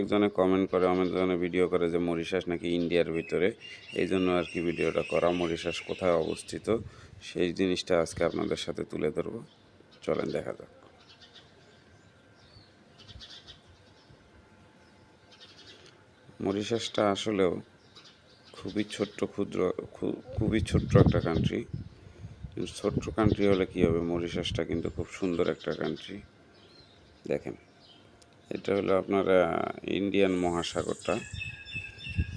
একজনে কমেন্ট করে অনেকজনে ভিডিও করে যে মরিশাস নাকি ইন্ডিয়ার ভিতরে। এই জন্য আর কি ভিডিওটা করা, মরিশাস কোথায় অবস্থিত? সেই জিনিসটা আজকে আপনাদের সাথে তুলে ধরবো। চলেন দেখা যাক। মরিশাসটা আসলেও খুবই ছোট্ট, ক্ষুদ্র খুবই ছোট্ট একটা কান্ট্রি ছোট্ট কান্ট্রি হলে কী হবে? মরিশাসটা কিন্তু খুব সুন্দর একটা কান্ট্রি দেখেন। এটা হলো আপনার ইন্ডিয়ান মহাসাগরটা।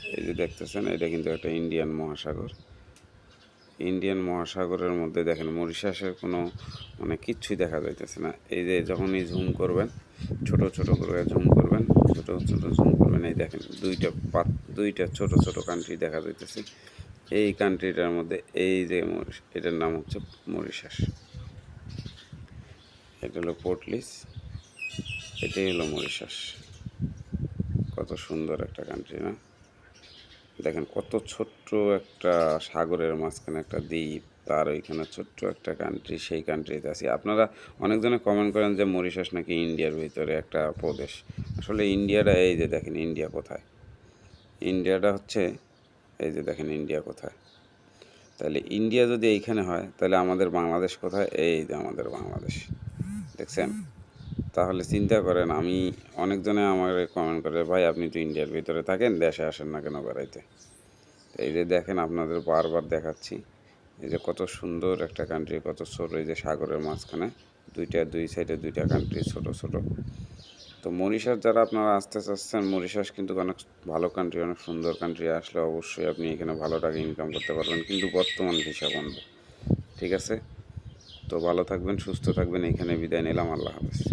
এই যে দেখতেছেন, এটা কিন্তু একটা ইন্ডিয়ান মহাসাগর। ইন্ডিয়ান মহাসাগরের মধ্যে দেখেন, মরিশাসের কোনো মানে কিচ্ছুই দেখা যাইতেছে না। এই যে যখনই জুম করবেন, ছোট ছোট করে জুম করবেন, ছোট ছোট জুম করবেন, এই দেখেন, দুইটা পাত, দুইটা ছোট ছোট কান্ট্রি দেখা যাইতেছে। এই কান্ট্রিটার মধ্যে, এই যে মরিশ- এটার নাম হচ্ছে মরিশাস। এটা হলো পোর্টলিস এটাই হলো মরিশাস কত সুন্দর একটা কান্ট্রি না? দেখেন কত ছোট্ট একটা সাগরের মাঝখানে একটা দ্বীপ, তার ওইখানে ছোট্ট একটা কান্ট্রি সেই কান্ট্রিতে আছি। আপনারা অনেকজনে কমেন্ট করেন যে মরিশাস নাকি ইন্ডিয়ার ভিতরে একটা প্রদেশ। আসলে ইন্ডিয়াটা এই যে দেখেন, ইন্ডিয়া কোথায়? ইন্ডিয়াটা হচ্ছে এই যে দেখেন, ইন্ডিয়া কোথায়? তাহলে ইন্ডিয়া যদি এইখানে হয়, তাহলে আমাদের বাংলাদেশ কোথায়? এই যে আমাদের বাংলাদেশ। দেখছেন? তাহলে চিন্তা করেন, আমি অনেকজনে আমার কমেন্ট করে, ভাই, আপনি তো ইন্ডিয়ার ভিতরে থাকেন, দেশে আসেন না কেন বেড়াইতে? এই যে দেখেন, আপনাদের বারবার দেখাচ্ছি, এই যে কত সুন্দর একটা কান্ট্রি কত ছোট, এই যে সাগরের মাঝখানে, দুইটা, দুই সাইডে দুইটা কান্ট্রি ছোট ছোট। তো মরিশাস যারা আপনারা আসতে চাচ্ছেন, মরিশাস কিন্তু অনেক ভালো কান্ট্রি অনেক সুন্দর কান্ট্রি আসলে অবশ্যই আপনি এখানে ভালো টাকা ইনকাম করতে পারবেন, কিন্তু বর্তমান ভিসা বন্ধ। ঠিক আছে? তো ভালো থাকবেন, সুস্থ থাকবেন, এখানে বিদায় নিলাম, আল্লাহ হাফেজ।